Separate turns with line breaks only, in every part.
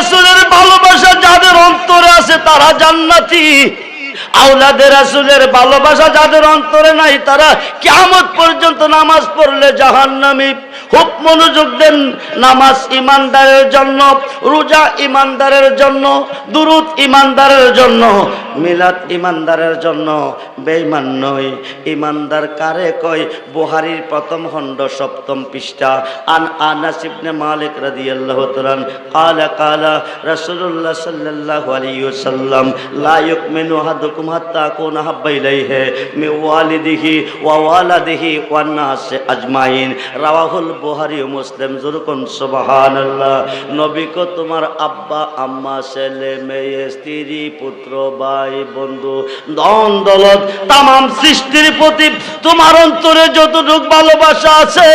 রাসূলের ভালোবাসা যাদের অন্তরে আছে তারা জান্নাতি। আওলাদের, রাসূলের ভালোবাসা যাদের অন্তরে নাই তারা কেমন পর্যন্ত নামাজ পড়লে জাহান্নামী। খুব মনোযোগ দেন নামাজ ইমানদারের জন্য রোজা ইমানদারের জন্য দুরুদ ইমানদারের জন্য মিলাদ ইমানদারের জন্য বেঈমান নয় ইমানদার কারে কয় বুহারির প্রথম খণ্ড সপ্তম পৃষ্ঠা আন আনাস ইবনে মালিক রাদিয়াল্লাহু তাআলা قال قال رسول الله صلى الله عليه وسلم لا يؤمن احدكم حتى اكون احب اليه من والده ووالده والناس اجمعين رواه বুহারি মুসলিম যেরকম সোবাহান নবী কো তোমার আব্বা, আম্মা, ছেলে, মেয়ে, স্ত্রী, পুত্র, ভাই, বন্ধু দন দলত তাম সৃষ্টির প্রতি তোমার অন্তরে যতটুক ভালোবাসা আছে,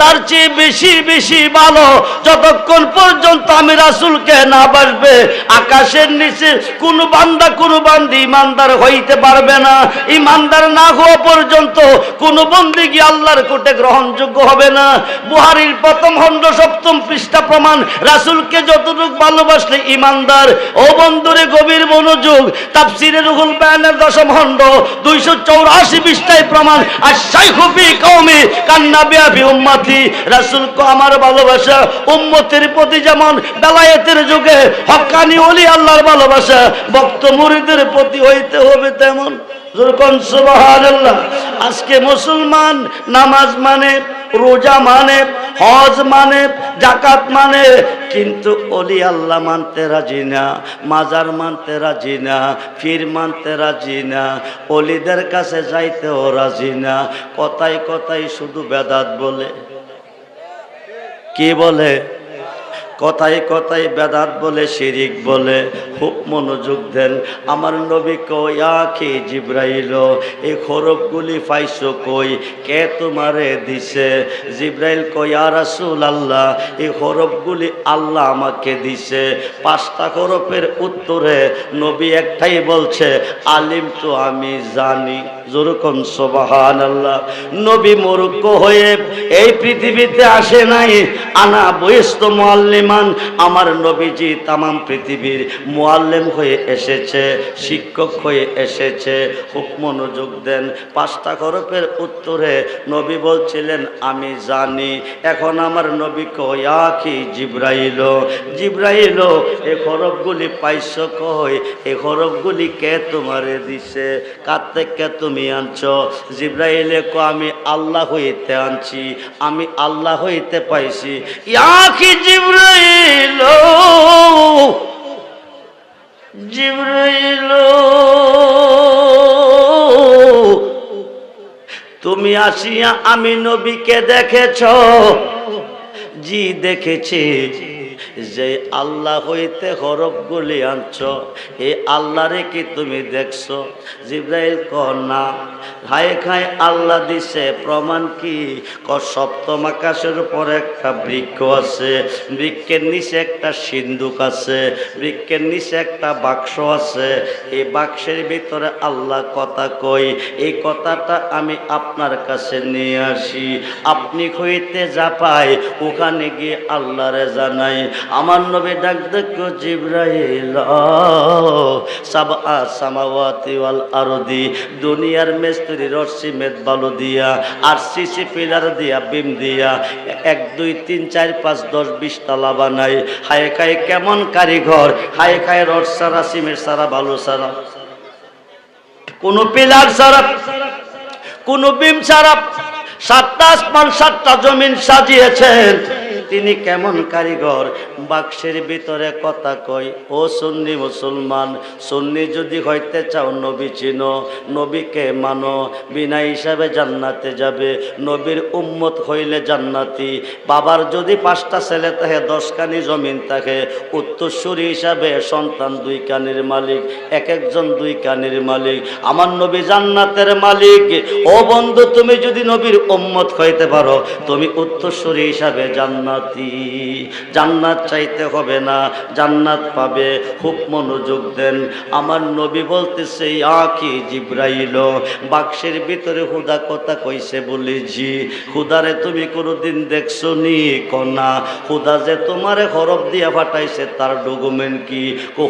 তার চেয়ে বেশি বেশি ভালো যতক্ষণ পর্যন্ত আমি রাসুলকে না বাসবে, আকাশের নিচে কোন বান্দা, কোন বান্দি ইমানদার হইতে পারবে না। ইমানদার না হওয়া পর্যন্ত কোন বন্দি কি আল্লাহর কোটে গ্রহণযোগ্য হবে না। বুহারির প্রথম খণ্ড সপ্তম পৃষ্ঠা প্রমাণ। রাসুলকে যতটুক ভালোবাসলে ইমানদার ও বন্ধুরে গভীর মনোযোগ। তাফসিরে রুহুল বায়ানের দশম খণ্ড দুইশো চৌরাশি পৃষ্ঠায় প্রমাণ। আর শাইখুফি কৌমি কান্না বিয়াবি উম্মাতি। রাসুল কো আমার ভালোবাসা উম্মতের প্রতি যেমন বেলায়েতের যুগে হক্কানি অলি আল্লাহর ভালোবাসা, ভক্ত মুরিদের প্রতি হইতে হবে তেমন। আজকে মুসলমান নামাজ মানে রোজা মানে হজ মানে জাকাত মানে। কিন্তু অলি আল্লাহ মানতে রাজি না, মাজার মানতে রাজি না ফির মানতে রাজি না অলিদের কাছে যাইতেও রাজি না। কথায় কথায় শুধু বেদাত বলে। কি বলে? কথায় কথায় বেদাত বলে, শিরিক বলে, খুব মনোযোগ দেন। আমার নবী কয়াকে জিব্রাইল এই খরবগুলি পাইছো কই? কে তোমারে দিছে? জিব্রাইল কয়া রাসুল আল্লাহ এই খরবগুলি আল্লাহ আমাকে দিছে। পাঁচটা খরফের উত্তরে নবী একটাই বলছে, আলিম তো আমি জানি। যেরকম সোবাহান আল্লাহ নবী মরুক্ষ হয়ে এই পৃথিবীতে আসে নাই। আনা বয়স্ত মোয়াল্লিমান আমার নবীজি তামাম পৃথিবীর মোয়াল্লেম হয়ে এসেছে, শিক্ষক হয়ে এসেছে মনোযোগ দেন। পাঁচটা খরফের উত্তরে নবী বলছিলেন, আমি জানি, এখন আমার নবী কয়া কি জিব্রাইল। জিব্রাইল, এ খরফগুলি পাইছ কয় এ খরফগুলি কে তোমারে দিছে? কার থেকে তুমি আনছ? জিব্রাইলে কো, আমি আল্লাহ হইতে আনছি, আমি আল্লাহ হইতে পাইছি। ইয়া কি জিব্রাইল জিব্রাইল তুমি আসিয়া আমি নবীকে দেখেছ জি দেখেছি যে আল্লাহ হইতে হরফগুলি আনছ এই আল্লাহরে কি তুমি দেখছ? জিব্রাইল ক না। খায় খায়, আল্লাহ দিছে, প্রমাণ কি? ক সপ্তম আকাশের উপর একটা বৃক্ষ আছে, বৃক্ষের নিচে একটা সিন্ধুক আছে, বৃক্ষের নিচে একটা বাক্স আছে। এই বাক্সের ভিতরে আল্লাহ কথা কই এই কথাটা আমি আপনার কাছে নিয়ে আসি। আপনি হইতে যা পাই, ওখানে গিয়ে আল্লাহরে জানাই। আমার নবী ডাক দেখো জিব্রাইল সাবা সামাওয়াতি ওয়াল আরদি, দুনিয়ার মিস্ত্রি রশ্মি মেদ বালু দিয়া, আর সিসি পিলার দিয়া বিম দিয়া, এক, দুই, তিন, চার, পাঁচ, দশ, বিশ তালা বানাই। হায় খায় কেমন কারিঘর হায় খায় রড সারা, সিমেন্ট সারা, বালু সারা। কোন পিলার সারা, কোন বিম সারা, সাতটা আসমান, সাতটা জমিন সাজিয়েছেন। তিনি কেমন কারিগর? বাক্সের ভিতরে কথা কয়, ও সন্নি মুসলমান, সন্নি যদি হইতে চাও নবী চিনো, নবীকে মানো, বিনা হিসাবে জান্নাতে যাবে, নবীর উম্মত হইলে জান্নাতি, বাবার যদি পাঁচটা ছেলে থাকে দশ দশখানি জমিন থাকে, উত্তরসূরি হিসাবে সন্তান দুই কানির মালিক, এক একজন দুই কানির মালিক, আমার নবী জান্নাতের মালিক, ও বন্ধু তুমি যদি নবীর উম্মত হইতে পারো, তুমি উত্তরসূরি হিসাবে জান্নাত জান্নাতি। জান্নাত চাইতে হবে না, জান্নাত পাবে, খুব মনোযোগ দেন। আমার নবী বলতেছে আকি জিব্রাইল? বাক্সের ভিতরে হুদা কথা কইছে বলেছি। হুদারে তুমি কোনোদিন দেখছ নি কনা, হুদা যে তোমারে হরফ দিয়া ফাটাইছে তার ডকুমেন্ট কি,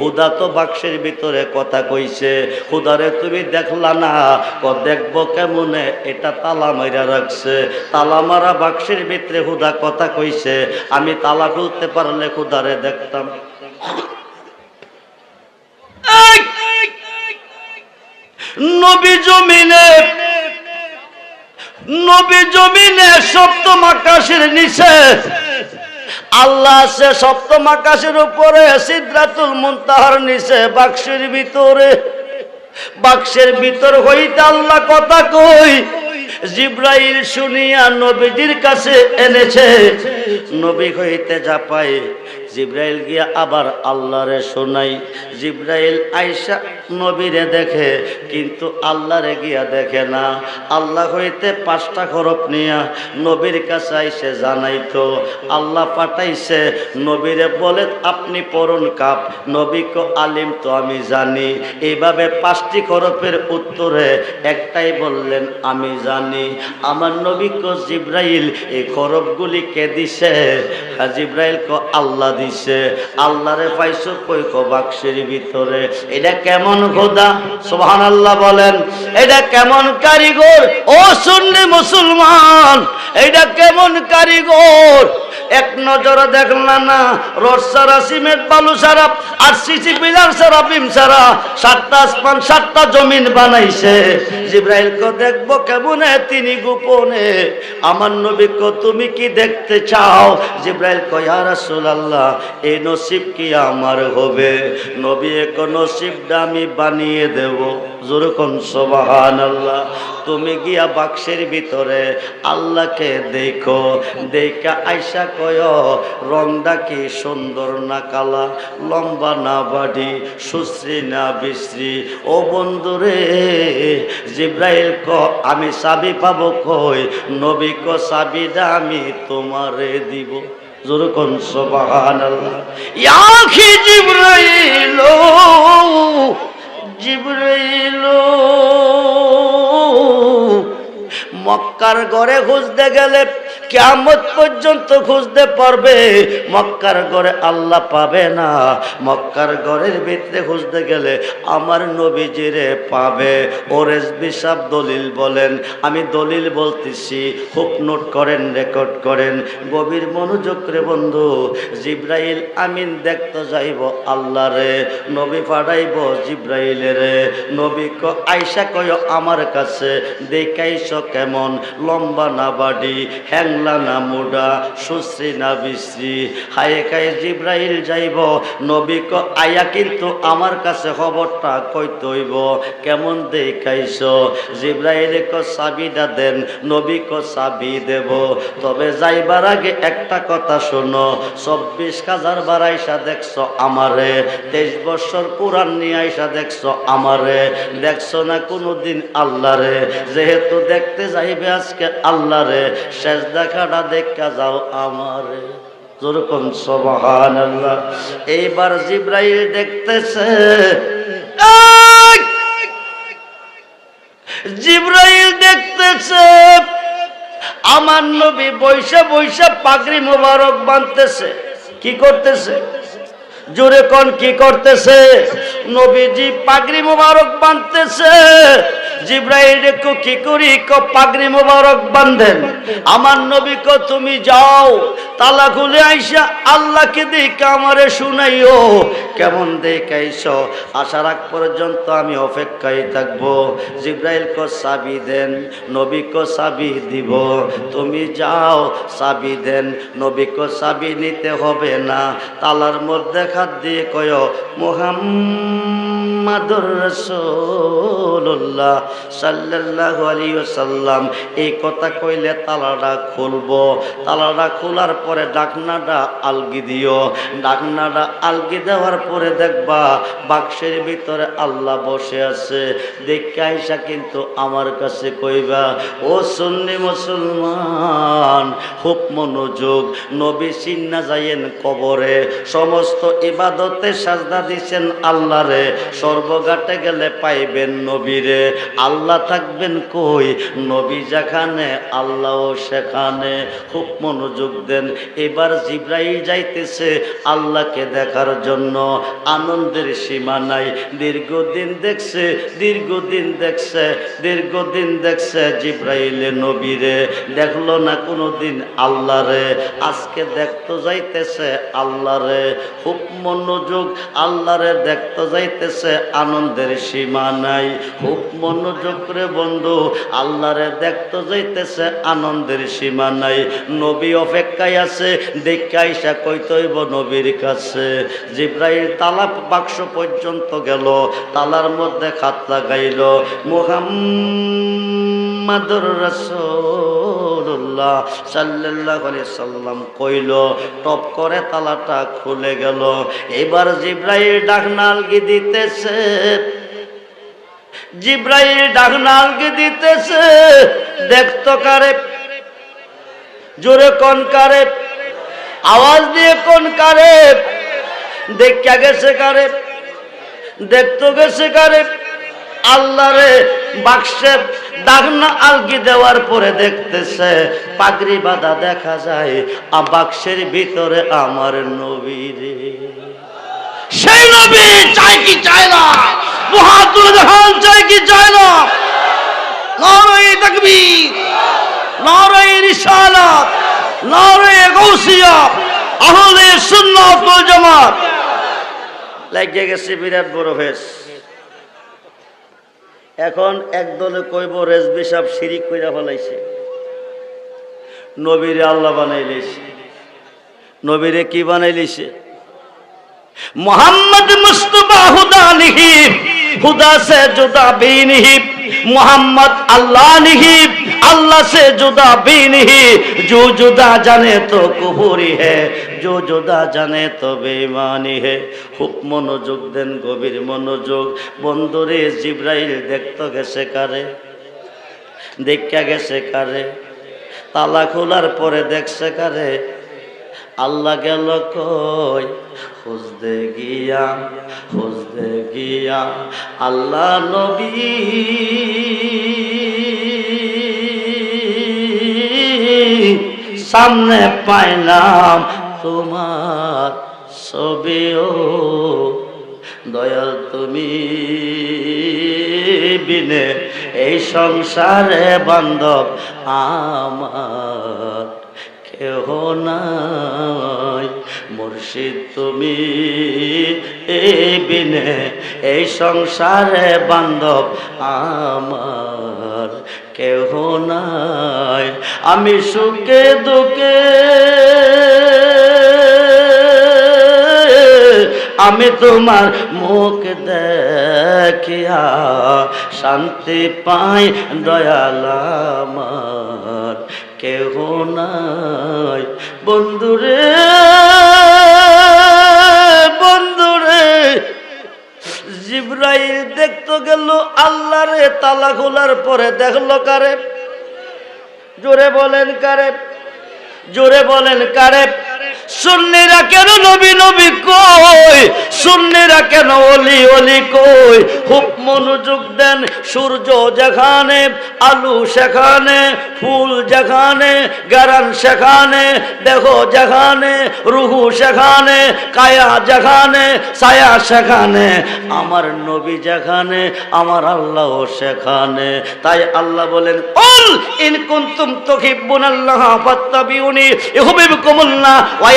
হুদা তো বাক্সের ভিতরে কথা কইছে। হুদারে তুমি দেখলা না? ক, দেখব কেমনে? এটা তালা মাইরা রাখছে। তালা মারা বাক্সের ভিতরে হুদা কথা কইছে। আমি তালা খুলতে পারলে হুদারে দেখতাম। নবী জমিনে নবী জমিনে সপ্তম আকাশের নিচে, আল্লাহ আছে সপ্তম আকাশের উপরে সিদ্ধাতুল মুনতাহার নিচে বাক্সের ভিতরে, বাক্সের ভিতর হইতে আল্লাহ কথা কই জিব্রাইল শুনিয়া নবীজির কাছে এনেছে নবী হইতে যা পায় জিব্রাইল গিয়া আবার আল্লাহরে শোনাই। জিব্রাইল আইসা নবীরে দেখে কিন্তু আল্লাহরে গিয়া দেখে না। আল্লাহ হইতে পাঁচটা খরপ নিয়া নবীর কাছে আইসে জানাইতো আল্লাহ পাঠাইছে নবীরে বলে আপনি পড়ুন কাপ নবী কো আলিম তো আমি জানি। এইভাবে পাঁচটি খরপের উত্তরে একটাই বললেন আমি জানি। আমার নবী কো জিব্রাইল এই খরপগুলি কে দিছে? হ্যাঁ, জিব্রাইল কো আল্লাহ দিছে আল্লাহরে পাইছো কই বাক্সের ভিতরে? এটা কেমন খোদা? সোহান আল্লাহ বলেন, এটা কেমন কারিগর? ও সুন্নি মুসলমান, এটা কেমন কারিগর? এক নজরে দেখলাম না রড সারা সিমেন্ট, বালু সারা আর সিসি পিলার সারা বিম সারা সাতটা আসমান, সাতটা জমিন বানাইছে। জিব্রাইল কো দেখব কেমনে তিনি গোপনে। আমার নবী কো তুমি কি দেখতে চাও? জিব্রাইল কো ইয়া রাসূলুল্লাহ এই নসিব কি আমার হবে? নবী এক নসিবটা আমি বানিয়ে দেব। যেরকম সুবহানাল্লাহ। তুমি গিয়া বাক্সের ভিতরে আল্লাহকে দেখো। দেখা আইসা কয়, রংটা কি সুন্দর না কালা? লম্বা না বাড়ি, সুশ্রী না বিশ্রী? ও বন্ধুরে জিব্রাইল ক, আমি চাবি পাবো কই? নবী ক চাবিটা আমি তোমারে দিব। যেরকম সবাহান ইয়াখি জিব্রাইল জিব্রাইল, মক্কার ঘরে খুঁজতে গেলে কেমত পর্যন্ত খুঁজতে পারবে, মক্কার ঘরে আল্লাহ পাবে না। মক্কার ঘরের ভিতরে খুঁজতে গেলে আমার নবীজিরে পাবে। ওরেস বিশাব দলিল বলেন, আমি দলিল বলতেছি খুব নোট করেন, রেকর্ড করেন। গভীর মনোযোগ রে বন্ধু, জিব্রাইল আমিন দেখতে যাইব আল্লাহ রে, নবী পাঠাইব জিব্রাইলে রে। নবী ক আইসা কয় আমার কাছে, দেখাইছ কেমন, লম্বা না বাড়ি হ্যাংলা না মুডা, সুশ্রী না বিশ্রী। হায়ে খায় জিব্রাইল যাইব, নবী ক আয়া কিন্তু আমার কাছে খবরটা কইতে হইব কেমন দেখাইছ? জিব্রাইল ক চাবিটা দেন, নবী ক চাবি দেব। তবে যাইবার আগে একটা কথা শোনো, চব্বিশ হাজার বার আইসা দেখছ আমারে, তেইশ বছর কোরআন নিয়ে আইসা দেখছ আমারে, দেখছ না কোনোদিন আল্লাহরে? যেহেতু দেখতে যাইবে আজকে আল্লাহরে শেষ দেখাটা দেখা যাও আমারে। যেরকম সবহান আল্লাহ এইবার জিব্রাইল দেখতেছে জিব্রাইল দেখতেছে, আমার নবী বৈশা বৈশা পাগড়ি মোবারক বাঁধতেছে। কি করতেছে? জোরে কোন কি করতেছে? নবীজি পাগড়ি মোবারক বাঁধতেছে জিব্রাইল দেখো কি করি, ক পাগড়ি মোবারক বান্ধেন। আমার নবী ক, তুমি যাও, তালা খুলে আইসা আল্লাহকে দেখে আমারে শুনাইও। কেমন দেখাইছ? আসার আগ পর্যন্ত আমি অপেক্ষায় থাকব। জিব্রাইল ক চাবি দেন, নবী ক চাবি দিব। তুমি যাও, চাবি দেন, নবী ক চাবি নিতে হবে না। তালার মধ্যে খাত দিয়ে কয়, মোহাম্মদ মুহাম্মাদুর রাসূলুল্লাহ সাল্লাল্লাহু আলাইহি ওয়াসাল্লাম। এই কথা কইলে তালাটা খুলব। তালাটা খোলার পরে ডাকনাটা আলগি দিও। ডাকনাটা আলগি দেওয়ার পরে দেখবা বাক্সের ভিতরে আল্লাহ বসে আছে। দেখে আইসা কিন্তু আমার কাছে কইবা, ও সুন্নি মুসলমান, খুব মনোযোগ, নবী সিন্না যাইয়েন কবরে। সমস্ত ইবাদতে সাজদা দিছেন আল্লাহরে সর্বঘাটে গেলে পাইবেন নবীরে। আল্লাহ থাকবেন কই? নবী যেখানে, আল্লাহ সেখানে। খুব মনোযোগ দেন। এবার জিব্রাইল যাইতেছে আল্লাহকে দেখার জন্য। আনন্দের সীমা নাই। দীর্ঘদিন দেখছে দীর্ঘদিন দেখছে দীর্ঘদিন দেখছে জিব্রাইলে নবীরে। দেখল না কোনোদিন আল্লাহরে। আজকে দেখতে যাইতেছে আল্লাহরে। খুব মনোযোগ আল্লাহরে দেখতে যাইতেছে আনন্দের সীমা নাই। খুব মনোযোগ করে বন্ধু, আল্লাহরে দেখতে যাইতেছে আনন্দের সীমা নাই। নবী অপেক্ষায় আছে, দেখে আইসা কইতইব নবীর কাছে। জিব্রাইল তালা বাক্স পর্যন্ত গেল, তালার মধ্যে খাত লাগাইল মুহাম্মাদুর রাসূলুল্লাহ সাল্লাল্লাহু আলাইহি সাল্লাম কইল, টপ করে তালাটা খুলে গেল। এবার জিব্রাইল ডাকনালগি দিতেছে? জিব্রাইল ডাকনালগি দিতেছে? দেখতো কারে? জোরে কোন কারে? আওয়াজ দিয়ে কোন কারে? দেখা গেছে কারে? দেখতো গেছে কারে? আল্লাহরে বাক্সে ডাকনা আলগি দেওয়ার পরে দেখতেছে, পাগড়ি বাঁধা দেখা যায় বাক্সের ভিতরে আমার নবীরে সেই নবী চাই কি চায় না? মহাতুল জাহান চাই কি চায় না? নারাই তাকবীর নারাই রিসালাত নারাই গৌসিয়া আহলে সুন্নাত ওয়াল জামাত। লাগিয়ে গেছে বিরাট বড় ভেস এখন একদলে কইব, রেজবি সাহেব সিরিক কইরা ফলাইছে। নবীরে আল্লাহ বানাইলিছে। নবীরে কি বানাইলিছে? মোহাম্মদ মুস্তফা হুদা নিহিব হুদা সে জুদা বিনিহিব মোহাম্মদ আল্লাহ নিহিব আল্লাহ সে জুদা বিনিহি, জু জুদা জানে তো কুহুরি হে जो जुदा জানে তো বেমানি হে খুব মনোযোগ দেন গভীর মনোযোগ বন্ধুরে জিব্রাইল দেখতে গেছে কারে দেখা গেছে কারে তালা খোলার পরে দেখছে কারে আল্লাহ গেল কই খুঁজতে গিয়া খুঁজতে গিয়া আল্লাহ নবী সামনে পাইলাম তোমার ছবিও দয়াল তুমি। বিনে এই সংসারে বান্ধব আমার কেহ নাই। মুর্শিদ তুমি। এই বিনে এই সংসারে বান্ধব আমার কেহ নাই। আমি সুখে দুঃখে আমি তোমার মুখ দেখিয়া শান্তি পাই, দয়াল আমার। কেহ নাই। বন্ধুরে বন্ধুরে জিব্রাইল দেখতে গেল, আল্লাহরে তালা খোলার পরে দেখল কারে? জোরে বলেন কারে? জোরে বলেন কারে? সুন্নিরা কেন নবী নবী কই? সুন্নিরা কেন অলি অলি কই? খুব মনোযোগ দেন সূর্য যেখানে, আলু সেখানে, ফুল যেখানে, গারান সেখানে দেখো যেখানে, রুহু সেখানে, কায়া যেখানে, ছায়া সেখানে, আমার নবী যেখানে, আমার আল্লাহ সেখানে। তাই আল্লাহ বলেন কুল ইন কুনতুম তুহিব্বুনাল্লাহ ফাত্তাবিউনি ইউহিব্বুকুমুল্লাহ ওয়া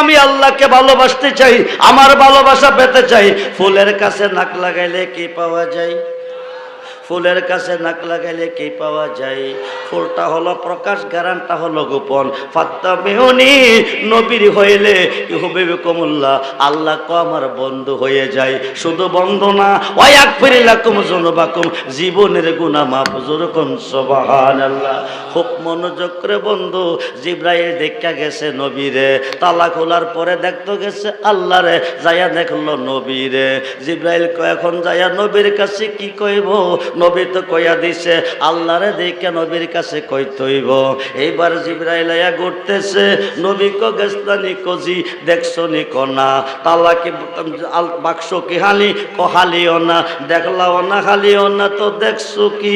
আমি আল্লাহকে ভালোবাসতে চাই, আমার ভালোবাসা পেতে চাই, ফুলের কাছে নাক লাগাইলে কি পাওয়া যায়? ফুলের কাছে নাক লাগাইলে কি পাওয়া যায়? ফুলটা হলো প্রকাশ গ্যারানটা হলো গোপন। ফাত্তা মেহনি নবীর হইলে ইহুবে কমুল্লাহ আল্লাহ কো আমার বন্ধু হয়ে যায়। শুধু বন্ধু না ওয়াক ফিরিলাকুম জুনুবাকুম জীবনের গুনাহ মাফ জোরকুম সুবহানাল্লাহ। খুব মনোযোগ করে বন্ধু, জিব্রাইল দেখা গেছে নবীরে তালা খোলার পরে দেখতে গেছে আল্লাহ রে যাইয়া দেখল নবীরে। জিব্রাইল এখন যাইয়া নবীর কাছে কি কইব? নবী তো কইয়া দিছে, আল্লাহরে দেখে নবীর কাছে কইতইব এইবার জিব্রাইল আয়া ঘুরতেছে, নবী কো গেস্তানি কজি দেখছ নি কনা তালা কি বাক্স কি হালি? কহালিও না, দেখলাও না, হালিও না, তো দেখছ কি?